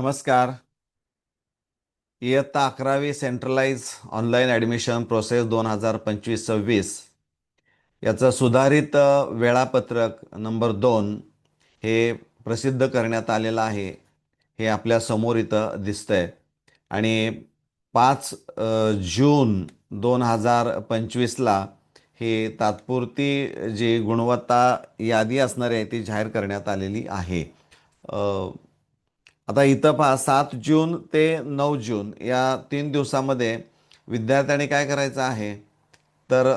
नमस्कार. इयत्ता अकरावी सेंट्रलाइज ऑनलाईन ॲडमिशन प्रोसेस दोन हजार पंचवीस सव्वीस याचं सुधारित वेळापत्रक नंबर दोन हे प्रसिद्ध करण्यात आलेलं आहे. हे आपल्यासमोर इथं दिसतंय. आणि पाच जून दोन हजार पंचवीसला हे तात्पुरती जी गुणवत्ता यादी असणारी आहे ती जाहीर करण्यात आलेली आहे. आता इथं पहा सात जून ते नऊ जून या तीन दिवसामध्ये विद्यार्थ्यांनी काय करायचं आहे? तर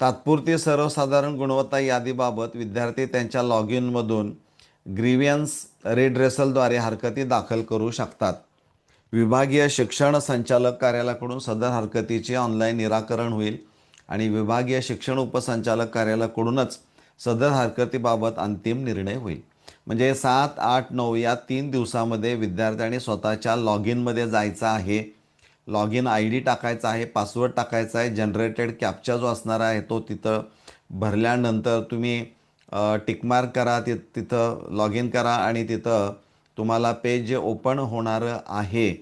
तात्पुरती सर्वसाधारण गुणवत्ता यादीबाबत विद्यार्थी त्यांच्या लॉग इनमधून ग्रीवियन्स रेड्रेसलद्वारे हरकती दाखल करू शकतात. विभागीय शिक्षण संचालक कार्यालयाकडून सदर हरकतीचे ऑनलाईन निराकरण होईल आणि विभागीय शिक्षण उपसंचालक कार्यालयाकडूनच सदर हरकतीबाबत अंतिम निर्णय होईल. म्हणजे सात आठ नऊ या तीन दिवसामध्ये विद्यार्थ्यांनी स्वतःच्या लॉग इनमध्ये जायचं आहे. लॉग इन आय डी टाकायचा आहे पासवर्ड टाकायचा आहे जनरेटेड कॅप्चा जो असणार आहे तो तिथं भरल्यानंतर तुम्ही टिकमार्क करा ति तिथं लॉग इन करा आणि तिथं तुम्हाला पेज जे ओपन होणारं आहे.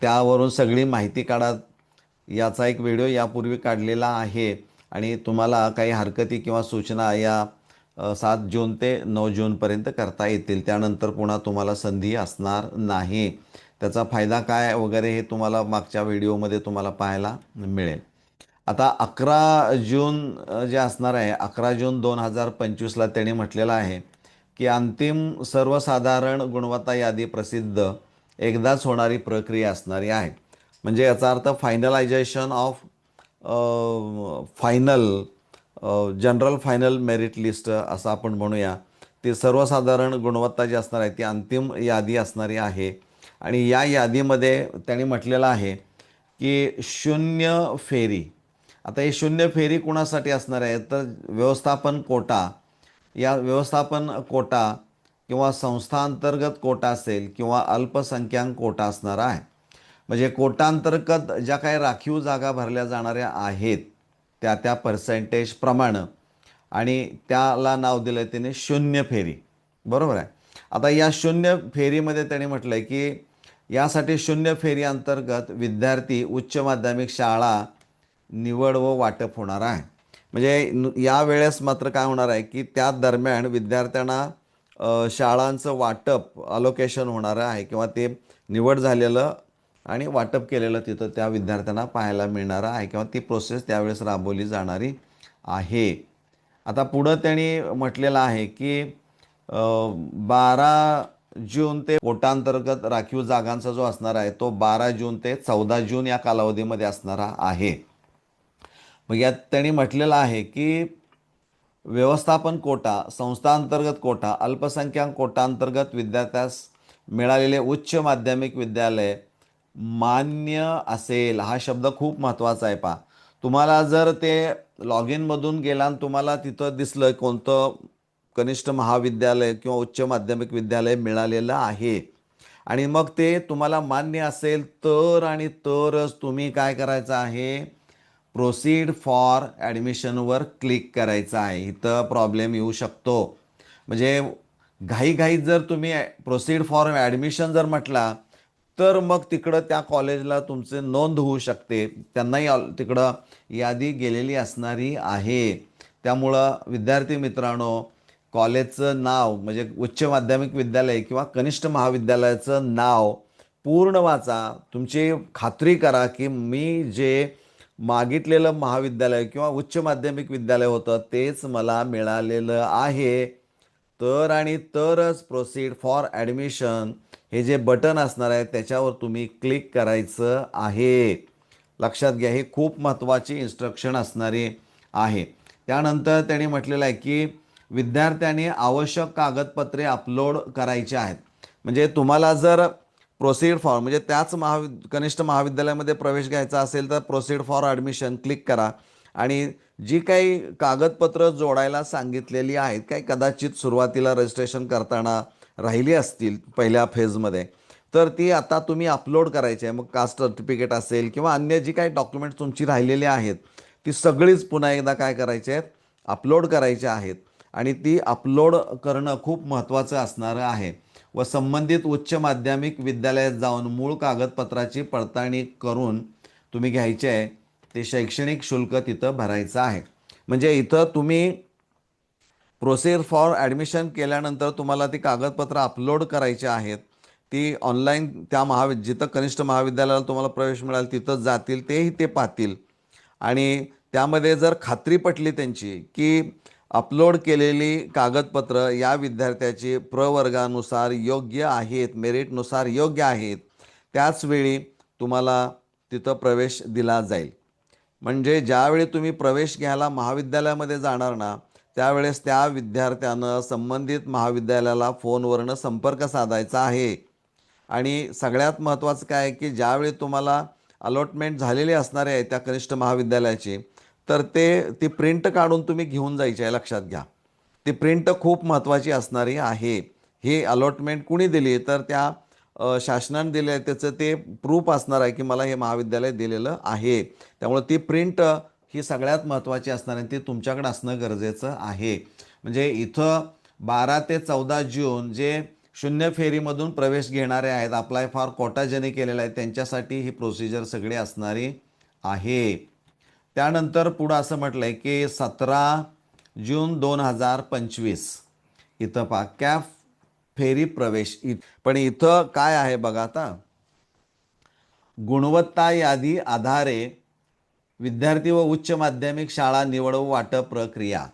त्यावरून सगळी माहिती काढा. याचा एक व्हिडिओ यापूर्वी काढलेला आहे. आणि तुम्हाला काही हरकती किंवा सूचना या सात जून ते नऊ जूनपर्यंत करता येतील. त्यानंतर पुन्हा तुम्हाला संधी असणार नाही. त्याचा फायदा काय वगैरे हे तुम्हाला मागच्या व्हिडिओमध्ये तुम्हाला पाहायला मिळेल. आता अकरा जून जे असणार आहे अकरा जून दोन हजार पंचवीसला त्यांनी म्हटलेलं आहे की अंतिम सर्वसाधारण गुणवत्ता यादी प्रसिद्ध एकदाच होणारी प्रक्रिया असणारी आहे. म्हणजे याचा अर्थ finalization of final general final merit list असं आपण म्हणूया. ती सर्वसाधारण गुणवत्ता जी असणार आहे ती अंतिम यादी असणारी आहे. आणि या यादीमध्ये त्यांनी म्हटलेलं आहे की शून्य फेरी. आता ही शून्य फेरी कुणासाठी असणार आहे? तर व्यवस्थापन कोटा. या व्यवस्थापन कोटा किंवा संस्थांतर्गत कोटा असेल किंवा अल्पसंख्याक कोटा असणार आहे. म्हणजे कोटांतर्गत ज्या काही राखीव जागा भरल्या जाणाऱ्या आहेत त्या त्या पर्सेंटेज प्रमाणे. आणि त्याला नाव दिलं आहे त्याने शून्य फेरी. बरोबर आहे? आता या शून्य फेरीमध्ये त्याने म्हटलं आहे की यासाठी शून्य फेरी अंतर्गत विद्यार्थी उच्च माध्यमिक शाळा निवड व वाटप होणार आहे. म्हणजे या यावेळेस मात्र काय होणार आहे की त्या दरम्यान विद्यार्थ्यांना शाळांचं वाटप अलोकेशन होणार आहे किंवा ते निवड झालेलं आणि वाटप केलेलं तिथं त्या विद्यार्थ्यांना पाहायला मिळणार आहे किंवा ती प्रोसेस त्यावेळेस राबवली जाणारी आहे. आता पुढं त्यांनी म्हटलेलं आहे की बारा जून ते कोटांतर्गत राखीव जागांचा जो असणार आहे तो बारा जून ते चौदा जून या कालावधीमध्ये असणारा आहे. मग यात त्यांनी म्हटलेलं आहे की व्यवस्थापन कोटा संस्थांतर्गत कोटा अल्पसंख्याक कोटांतर्गत विद्यार्थ्यास मिळालेले उच्च माध्यमिक विद्यालय मान्य असेल हा शब्द खूप महत्त्वाचा आहे पा तुम्हाला जर ते लॉग इनमधून गेला आणि तुम्हाला तिथं दिसलं कोणतं कनिष्ठ महाविद्यालय किंवा उच्च माध्यमिक विद्यालय मिळालेलं आहे आणि मग ते तुम्हाला मान्य असेल तर आणि तरच तुम्ही काय करायचं आहे? प्रोसीड फॉर ॲडमिशनवर क्लिक करायचं आहे. इथं प्रॉब्लेम येऊ शकतो. म्हणजे घाईघाईत जर तुम्ही प्रोसीड फॉर ॲडमिशन जर म्हटला तर मग तिकडं त्या कॉलेजला तुमचे नोंद होऊ शकते. त्यांनाही ऑल- तिकडं यादी गेलेली असणारी आहे. त्यामुळं विद्यार्थी मित्रांनो कॉलेजचं नाव म्हणजे उच्च माध्यमिक विद्यालय किंवा कनिष्ठ महाविद्यालयाचं नाव पूर्ण वाचा. तुमची खात्री करा की मी जे मागितलेलं महाविद्यालय किंवा उच्च माध्यमिक विद्यालय होतं तेच मला मिळालेलं आहे. तर आणि तरच प्रोसीड फॉर ॲडमिशन हे जे बटन असणार आहे त्याच्यावर तुम्ही क्लिक करायचं आहे. लक्षात घ्या ही खूप महत्त्वाची इन्स्ट्रक्शन असणारी आहे. त्यानंतर त्यांनी म्हटलेलं आहे की विद्यार्थ्यांनी आवश्यक कागदपत्रे अपलोड करायची आहेत. म्हणजे तुम्हाला जर प्रोसीड फॉर म्हणजे त्याच महावि कनिष्ठ महाविद्यालयामध्ये प्रवेश घ्यायचा असेल तर प्रोसीड फॉर ॲडमिशन क्लिक करा. आणि जी काही कागदपत्र जोडायला सांगितलेली आहेत काही कदाचित सुरुवातीला रजिस्ट्रेशन करताना राहिली असतील पहिल्या फेजमध्ये तर ती आता तुम्ही अपलोड करायची आहे. मग कास्ट सर्टिफिकेट असेल किंवा अन्य जी काही डॉक्युमेंट्स तुमची राहिलेली आहेत ती सगळीच पुन्हा एकदा काय करायची आहेत? अपलोड करायची आहेत. आणि ती अपलोड करणं खूप महत्त्वाचं असणारं आहे व संबंधित उच्च माध्यमिक विद्यालयात जाऊन मूळ कागदपत्राची पडताळणी करून तुम्ही घ्यायची आहे. ते शैक्षणिक शुल्क तिथं भरायचं आहे. म्हणजे इथं तुम्ही प्रोसेस फॉर ॲडमिशन केल्यानंतर तुम्हाला ती कागदपत्र अपलोड करायची आहेत. ती ऑनलाईन त्या महावि जिथं कनिष्ठ महाविद्यालयाला तुम्हाला प्रवेश मिळाल तिथं जातील तेही ते पाहतील. आणि त्यामध्ये जर खात्री पटली त्यांची की अपलोड केलेली कागदपत्र या विद्यार्थ्याची प्रवर्गानुसार योग्य आहेत मेरिटनुसार योग्य आहेत त्याचवेळी तुम्हाला तिथं प्रवेश दिला जाईल. म्हणजे ज्यावेळी तुम्ही प्रवेश घ्यायला महाविद्यालयामध्ये जाणार ना त्यावेळेस त्या विद्यार्थ्यानं संबंधित महाविद्यालयाला फोनवरनं संपर्क साधायचा आहे. आणि सगळ्यात महत्त्वाचं काय आहे की ज्यावेळी तुम्हाला अलॉटमेंट झालेली असणारे आहे त्या कनिष्ठ महाविद्यालयाची तर ते ती प्रिंट काढून तुम्ही घेऊन जायची आहे लक्षात घ्या. ती प्रिंट खूप महत्त्वाची असणारी आहे. हे अलॉटमेंट कुणी दिली तर त्या शासनाने दिले आहे त्याचं ते प्रूफ असणार आहे की मला हे महाविद्यालय दिलेलं आहे. त्यामुळे ती प्रिंट ही सगळ्यात महत्त्वाची असणार आहे ती तुमच्याकडे असणं गरजेचं आहे. म्हणजे इथं बारा ते चौदा जून जे शून्य फेरीमधून प्रवेश घेणारे आहेत अप्लाय फॉर कोटा ज्यांनी केलेला आहे त्यांच्यासाठी ही प्रोसिजर सगळी असणारी आहे. त्यानंतर पुढं असं म्हटलं आहे की सतरा जून दोन हजार पंचवीस. इथं पहा कॅफ फेरी प्रवेश. पण इथं काय आहे बघा आता? गुणवत्ता यादी आधारे विद्यार्थी व उच्च माध्यमिक शाळा निवड वाटप प्रक्रिया.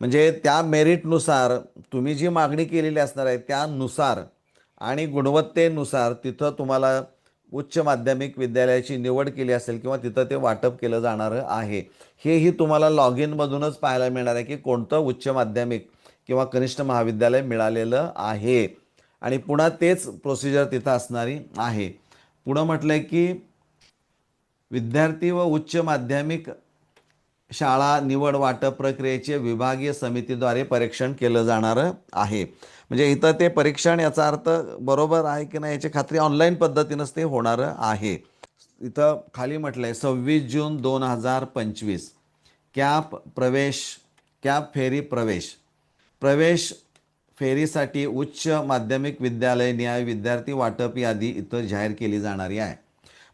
म्हणजे त्या मेरिटनुसार तुम्ही जी मागणी केलेली असणार आहे त्यानुसार आणि गुणवत्तेनुसार तिथं तुम्हाला उच्च माध्यमिक विद्यालयाची निवड केली असेल किंवा तिथं ते वाटप केलं जाणारं आहे. हेही तुम्हाला लॉग इनमधूनच पाहायला मिळणार आहे की कोणतं उच्च माध्यमिक किंवा कनिष्ठ महाविद्यालय मिळालेलं आहे. आणि पुन्हा तेच प्रोसिजर तिथं असणारी आहे. पुढं म्हटलं आहे की विद्यार्थी व उच्च माध्यमिक शाळा निवड वाटप प्रक्रियेचे विभागीय समितीद्वारे परीक्षण केलं जाणारं आहे. म्हणजे इथं ते परीक्षण याचा अर्थ बरोबर आहे की नाही याची खात्री ऑनलाईन पद्धतीनंच ते होणारं आहे. इथं खाली म्हटलं आहे सव्वीस जून दोन हजार पंचवीस. कॅप प्रवेश कॅप फेरी प्रवेश. प्रवेश फेरीसाठी उच्च माध्यमिक विद्यालय न्याय विद्यार्थी वाटप यादी इथं जाहीर केली जाणारी आहे.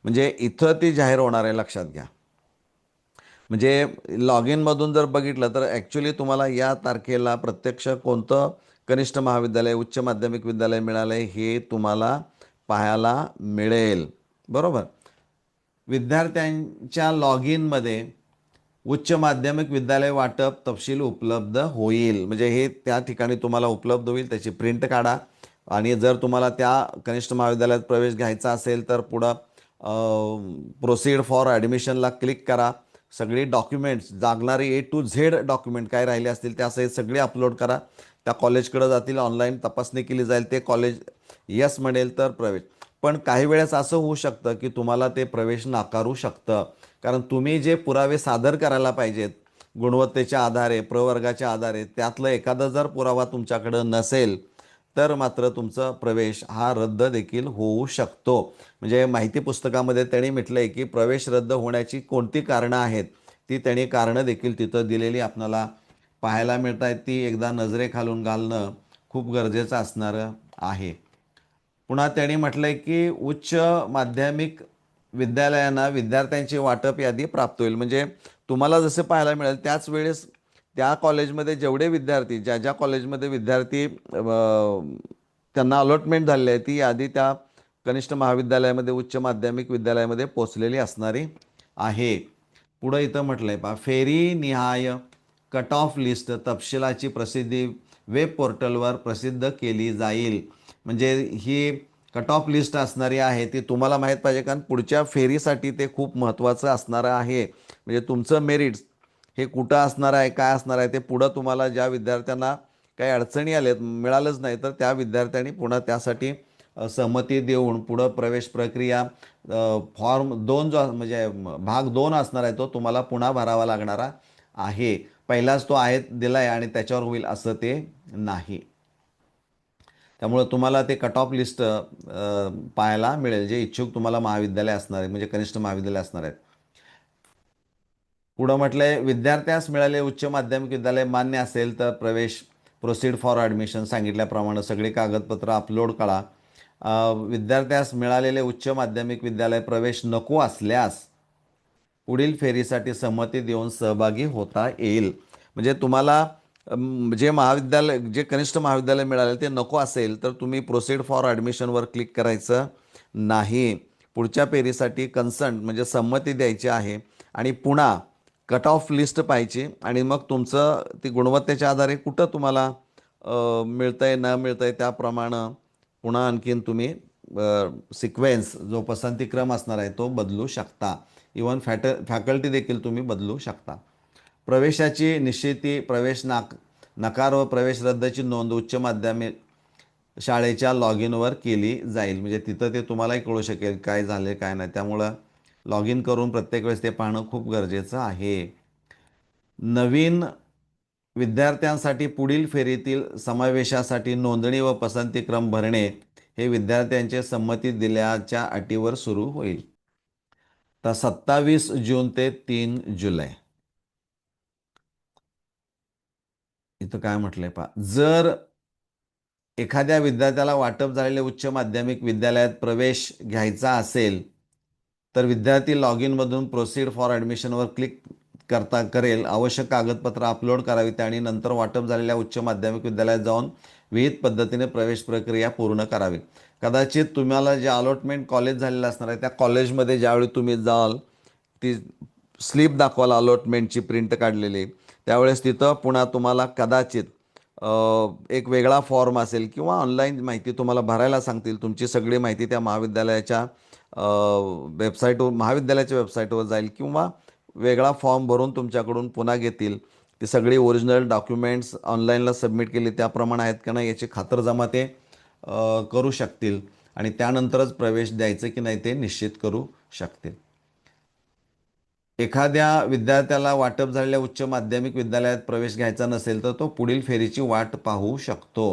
म्हणजे इथं ती जाहीर होणार आहे लक्षात घ्या. म्हणजे लॉग इनमधून जर बघितलं तर ॲक्च्युली तुम्हाला या तारखेला प्रत्यक्ष कोणतं कनिष्ठ महाविद्यालय उच्च माध्यमिक विद्यालय मिळालं आहे हे तुम्हाला पाहायला मिळेल. बरोबर? विद्यार्थ्यांच्या लॉग इनमध्ये उच्च माध्यमिक विद्यालय वाटप तपशील उपलब्ध होईल. म्हणजे हे त्या ठिकाणी तुम्हाला उपलब्ध होईल त्याची प्रिंट काढा. आणि जर तुम्हाला त्या कनिष्ठ महाविद्यालयात प्रवेश घ्यायचा असेल तर पुढं प्रोसीड फॉर ॲडमिशनला क्लिक करा. सगळी डॉक्युमेंट्स लागणारे ए टू झेड डॉक्युमेंट काय राहिले असतील त्यासहित सगळे अपलोड करा. त्या कॉलेजकडे जातील ऑनलाईन तपासणी केली जाईल ते कॉलेज यस म्हणेल तर प्रवेश. पण काही वेळेस असं होऊ शकतं की तुम्हाला ते प्रवेश नाकारू शकतं. कारण तुम्ही जे पुरावे सादर करायला पाहिजेत गुणवत्तेच्या आधारे प्रवर्गाच्या आधारे त्यातलं एखादा जर पुरावा तुमच्याकडं नसेल तर मात्र तुमचा प्रवेश हा रद्द देखील होऊ शकतो. म्हणजे माहिती पुस्तकामध्ये त्यांनी म्हटलं आहे की प्रवेश रद्द होण्याची कोणती कारणं आहेत ती त्यांनी कारणं देखील तिथं दिलेली आपल्याला पाहायला मिळत आहेत ती एकदा नजरेखालून घालणं खूप गरजेचं असणारं आहे. पुन्हा त्यांनी म्हटलं आहे की उच्च माध्यमिक विद्यालयांना विद्यार्थ्यांची वाटप यादी प्राप्त होईल. म्हणजे तुम्हाला जसं पाहायला मिळेल त्याच वेळेस त्या कॉलेजमध्ये जेवढे विद्यार्थी ज्या ज्या कॉलेजमध्ये विद्यार्थी त्यांना अलॉटमेंट झालेली आहे ती यादी त्या कनिष्ठ महाविद्यालयामध्ये उच्च माध्यमिक विद्यालयामध्ये पोचलेली असणारी आहे. पुढं इथं म्हटलं आहे पहा फेरी निहाय कट ऑफ लिस्ट तपशिलाची प्रसिद्धी वेब पोर्टलवर प्रसिद्ध केली जाईल. म्हणजे ही कट ऑफ लिस्ट असणारी आहे ती तुम्हाला माहीत पाहिजे कारण पुढच्या फेरीसाठी ते खूप महत्त्वाचं असणारं आहे. म्हणजे तुमचं मेरिट्स हे कुठं असणार आहे काय असणार आहे ते पुढं तुम्हाला ज्या विद्यार्थ्यांना काही अडचणी आल्यात मिळालंच नाही तर त्या विद्यार्थ्यांनी पुन्हा त्यासाठी सहमती देऊन पुढं प्रवेश प्रक्रिया फॉर्म दोन जो म्हणजे भाग दोन असणार आहे तो तुम्हाला पुन्हा भरावा लागणारा आहे. पहिलाच तो आहे दिला आहे आणि त्याच्यावर होईल असं ते नाही. त्यामुळं तुम्हाला ते कट ऑफ लिस्ट पाहायला मिळेल जे इच्छुक तुम्हाला महाविद्यालय असणार आहे म्हणजे कनिष्ठ महाविद्यालय असणार आहेत. पुढं म्हटलंय विद्यार्थ्यास मिळाले उच्च माध्यमिक विद्यालय मान्य असेल तर प्रवेश प्रोसीड फॉर ॲडमिशन सांगितल्याप्रमाणे सगळी कागदपत्र अपलोड करा. विद्यार्थ्यास मिळालेले उच्च माध्यमिक विद्यालय प्रवेश नको असल्यास पुढील फेरीसाठी संमती देऊन सहभागी होता येईल. म्हणजे तुम्हाला जे महाविद्यालय जे कनिष्ठ महाविद्यालय मिळाले ते नको असेल तर तुम्ही प्रोसीड फॉर ॲडमिशनवर क्लिक करायचं नाही. पुढच्या पेरीसाठी कन्संट म्हणजे संमती द्यायची आहे. आणि पुन्हा कट ऑफ लिस्ट पाहिजे. आणि मग तुमचं ती गुणवत्तेच्या आधारे कुठं तुम्हाला मिळतं आहे न मिळतं आहे त्याप्रमाणे पुन्हा आणखीन तुम्ही सिक्वेन्स जो पसंतीक्रम असणार आहे तो बदलू शकता. इवन फॅट फॅकल्टी देखील तुम्ही बदलू शकता. प्रवेशाची निश्चिती प्रवेश नाक नकार व प्रवेश रद्दची नोंद उच्च माध्यमिक शाळेच्या लॉग इनवर केली जाईल. म्हणजे तिथं ते तुम्हालाही कळू शकेल काय झाले काय नाही. त्यामुळं लॉग इन करून प्रत्येक वेळेस ते पाहणं खूप गरजेचं आहे. नवीन विद्यार्थ्यांसाठी पुढील फेरीतील समावेशासाठी नोंदणी व पसंतीक्रम भरणे हे विद्यार्थ्यांचे संमती दिल्याच्या अटीवर सुरू होईल. तर सत्तावीस जून ते तीन जुलै. इथं काय म्हटलंय पा जर एखाद्या विद्यार्थ्याला वाटप झालेले उच्च माध्यमिक विद्यालयात प्रवेश घ्यायचा असेल तर विद्यार्थी लॉग इनमधून प्रोसीड फॉर ॲडमिशनवर क्लिक करता करेल. आवश्यक कागदपत्र अपलोड करावीत आणि नंतर वाटप झालेल्या उच्च माध्यमिक विद्यालयात जाऊन विविध पद्धतीने प्रवेश प्रक्रिया पूर्ण करावी. कदाचित तुम्हाला जे अलॉटमेंट कॉलेज झालेलं असणार आहे त्या कॉलेजमध्ये ज्यावेळी तुम्ही जाल ती स्लिप दाखवाला अलॉटमेंटची प्रिंट काढलेली त्यावेळेस तिथं पुन्हा तुम्हाला कदाचित एक वेगळा फॉर्म असेल किंवा ऑनलाईन माहिती तुम्हाला भरायला सांगतील. तुमची सगळी माहिती त्या महाविद्यालयाच्या वेबसाईटवर महाविद्यालयाच्या वेबसाईटवर जाईल किंवा वेगळा फॉर्म भरून तुमच्याकडून पुन्हा घेतील. ती सगळी ओरिजिनल डॉक्युमेंट्स ऑनलाईनला सबमिट केली. त्याप्रमाणे आहेत का नाही याची खातरजमा ते करू शकतील. आणि त्यानंतरच प्रवेश द्यायचं की नाही ते निश्चित करू शकतील. एखाद्या विद्यार्थ्याला वाटप झालेल्या उच्च माध्यमिक विद्यालयात प्रवेश घ्यायचा नसेल तर तो पुढील फेरीची वाट पाहू शकतो.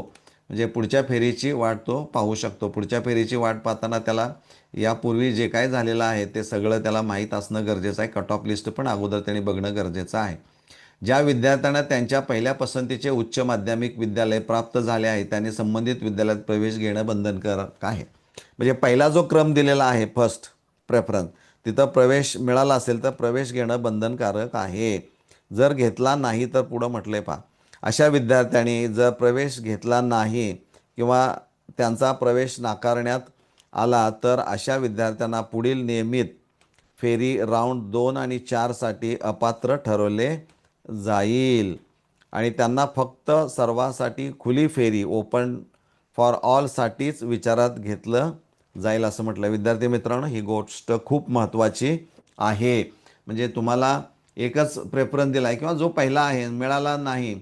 म्हणजे पुढच्या फेरीची वाट तो पाहू शकतो. पुढच्या फेरीची वाट पाहताना त्याला यापूर्वी जे काय झालेलं आहे ते सगळं त्याला माहीत असणं गरजेचं आहे. कट ऑफ लिस्ट पण अगोदर त्यांनी बघणं गरजेचं आहे. ज्या विद्यार्थ्यांना त्यांच्या पहिल्या पसंतीचे उच्च माध्यमिक विद्यालय प्राप्त झाले आहे त्यांनी संबंधित विद्यालयात प्रवेश घेणं बंधनकारक आहे. म्हणजे पहिला जो क्रम दिलेला आहे फर्स्ट प्रेफरन्स तिथं प्रवेश मिळाला असेल तर प्रवेश घेणं बंधनकारक आहे. जर घेतला नाही तर पुढं म्हटले पहा. अशा विद्यार्थ्यांनी जर प्रवेश घेतला नाही किंवा त्यांचा प्रवेश नाकारण्यात आला तर अशा विद्यार्थ्यांना पुढील नियमित फेरी राऊंड दोन आणि चारसाठी अपात्र ठरवले जाईल. आणि त्यांना फक्त सर्वासाठी खुली फेरी ओपन फॉर ऑलसाठीच विचारात घेतलं जाईल असं म्हटलं. विद्यार्थी मित्रांनो ही गोष्ट खूप महत्त्वाची आहे. म्हणजे तुम्हाला एकच प्रेफरन्स दिला आहे किंवा जो पहिला आहे मिळाला नाही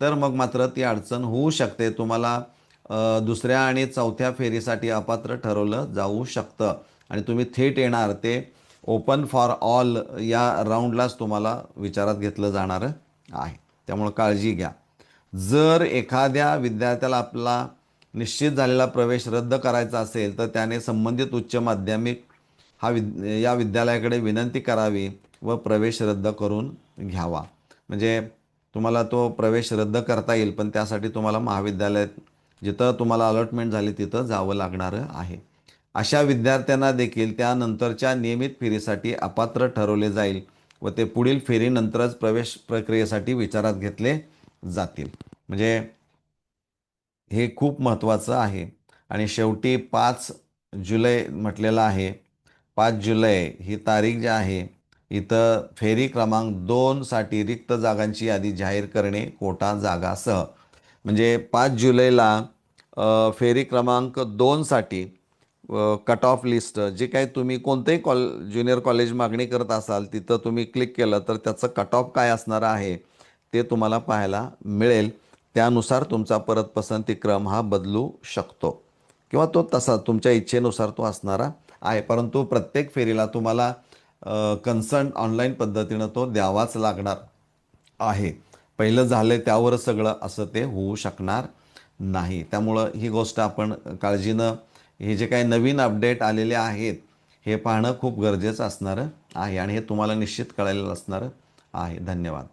तर मग मात्र ती अडचण होऊ शकते. तुम्हाला दुसऱ्या आणि चौथ्या फेरीसाठी अपात्र ठरवलं जाऊ शकतं. आणि तुम्ही थेट येणार. ते ओपन फॉर ऑल या राऊंडलाच तुम्हाला विचारात घेतलं जाणार आहे. त्यामुळं काळजी घ्या. जर एखाद्या विद्यार्थ्याला आपला निश्चित झालेला प्रवेश रद्द करायचा असेल तर त्याने संबंधित उच्च माध्यमिक हा विद या विद्यालयाकडे विनंती करावी व प्रवेश रद्द करून घ्यावा. म्हणजे तुम्हाला तो प्रवेश रद्द करता येईल पण त्यासाठी तुम्हाला महाविद्यालयात जिथं तुम्हाला अलॉटमेंट झाली तिथं जावं लागणार आहे. अशा विद्यार्थ्यांना देखील त्यानंतरच्या नियमित फेरीसाठी अपात्र ठरवले जाईल व ते पुढील फेरीनंतरच प्रवेश प्रक्रियेसाठी विचारात घेतले जातील. म्हणजे हे खूप महत्त्वाचं आहे. आणि शेवटी पाच जुलै म्हटलेलं आहे. पाच जुलै ही तारीख जी आहे इथं फेरी क्रमांक दोनसाठी रिक्त जागांची यादी जाहीर करणे कोटा जागासह. म्हणजे पाच जुलैला फेरी क्रमांक दोनसाठी कट ऑफ लिस्ट जे काही तुम्ही कोणतंही कॉल ज्युनियर कॉलेज मागणी करत असाल तिथं तुम्ही क्लिक केलं तर त्याचं कट ऑफ काय असणार आहे ते तुम्हाला पाहायला मिळेल. त्यानुसार तुमचा परत पसंती क्रम हा बदलू शकतो. किंवा तो तसा तुमच्या इच्छेनुसार तो असणारा आहे. परंतु प्रत्येक फेरीला तुम्हाला कन्सर्न ऑनलाईन पद्धतीनं तो द्यावाच लागणार आहे. पहिलं झालं त्यावरच सगळं असं ते होऊ शकणार नाही. त्यामुळं ही गोष्ट आपण काळजीनं हे जे काही नवीन अपडेट आलेले आहेत हे पाहणं खूप गरजेचं असणारं आहे. आणि हे तुम्हाला निश्चित कळालेलं असणारं आहे. धन्यवाद.